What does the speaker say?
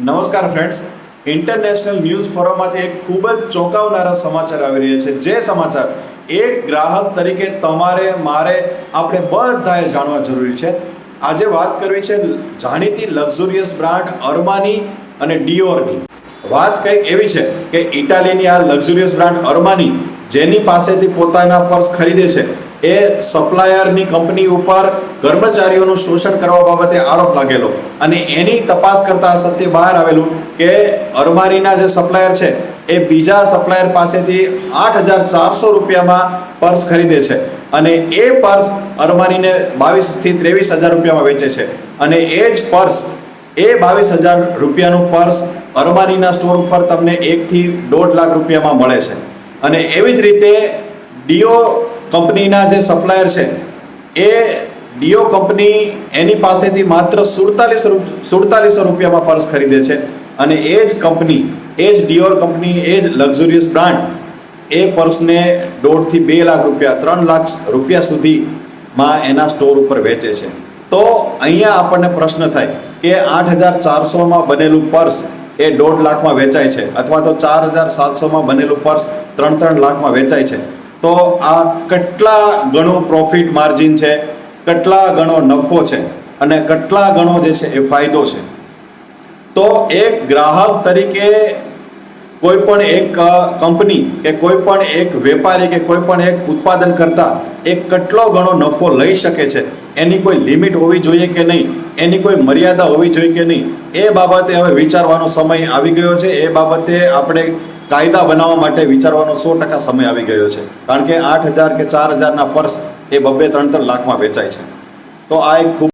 નમસ્કાર friends international news ફોરમમાંથી એક ખૂબ જ ચોંકાવનારા સમાચાર આવી રહ્યા છે. જે સમાચાર? એક ગ્રાહક તરીકે તમારે, મારે, આપણે બધાએ જાણવા જરૂરી છે. આજે વાત કરવી છે જાણીતી લક્ઝુરિયસ બ્રાન્ડ અરમાની અને ડિયોરની. વાત કંઈક એવી છે કે ઇટાલીની આ લક્ઝુરિયસ બ્રાન્ડ અરમાની જેની પાસેથી પોતાના પર્સ ખરીદે છે. એ સપ્લાયરની કંપની ઉપર કર્મચારીઓનું શોષણ કરવા બાબતે આરોપ લાગેલો. અને એની તપાસ કરતા સત્ય બહાર આવેલું કે અરમારીના જે સપ્લાયર છે, એ બીજા સપ્લાયર પાસેથી આઠ હજાર ચારસો રૂપિયામાં પર્સ ખરીદે છે. અને એ પર્સ અરમારીને બાવીસથી ત્રેવીસ હજાર રૂપિયામાં વેચે છે. અને એ જ પર્સ, એ બાવીસ હજાર રૂપિયાનું પર્સ અરમારીના સ્ટોર ઉપર તમને એકથી દોઢ લાખ રૂપિયામાં મળે છે. અને એવી જ રીતે ડીઓ કંપનીના જે સપ્લાયર છે, એ ડીઓ કંપની એની પાસેથી માત્ર સુડતાલીસ સુડતાલીસો રૂપિયામાં પર્સ ખરીદે છે. અને એ જ કંપની, એ જ ડિયોર કંપની, એ જ લક્ઝુરિયસ બ્રાન્ડ, એ પર્સને દોઢથી બે લાખ રૂપિયા, ત્રણ લાખ રૂપિયા સુધીમાં એના સ્ટોર ઉપર વેચે છે. તો અહીંયા આપણને પ્રશ્ન થાય કે આઠ હજાર ચારસોમાં બનેલું પર્સ એ દોઢ લાખમાં વેચાય છે, અથવા તો ચાર હજાર સાતસોમાં બનેલું પર્સ ત્રણ ત્રણ લાખમાં વેચાય છે. તો આ કેટલા ગણો પ્રોફિટ માર્જિન છે? કેટલા ગણો નફો છે? અને કેટલા ગણો જે છે એ ફાયદો છે? તો એક ગ્રાહક તરીકે કોઈ પણ એક કંપની કે કોઈ પણ એક વેપારી કે કોઈ પણ એક ઉત્પાદન કરતા એ કેટલો ઘણો નફો લઈ શકે છે? એની કોઈ લિમિટ હોવી જોઈએ કે નહીં? એની કોઈ મર્યાદા હોવી જોઈએ કે નહીં? એ બાબતે હવે વિચારવાનો સમય આવી ગયો છે. એ બાબતે આપણે કાયદા બનાવવા માટે વિચારવાનો સો ટકા સમય આવી ગયો છે. કારણ કે આઠ હજાર કે ચાર હજારના પર્સ એ બબ્બે ત્રણ ત્રણ લાખમાં વેચાય છે. તો આ એક ખૂબ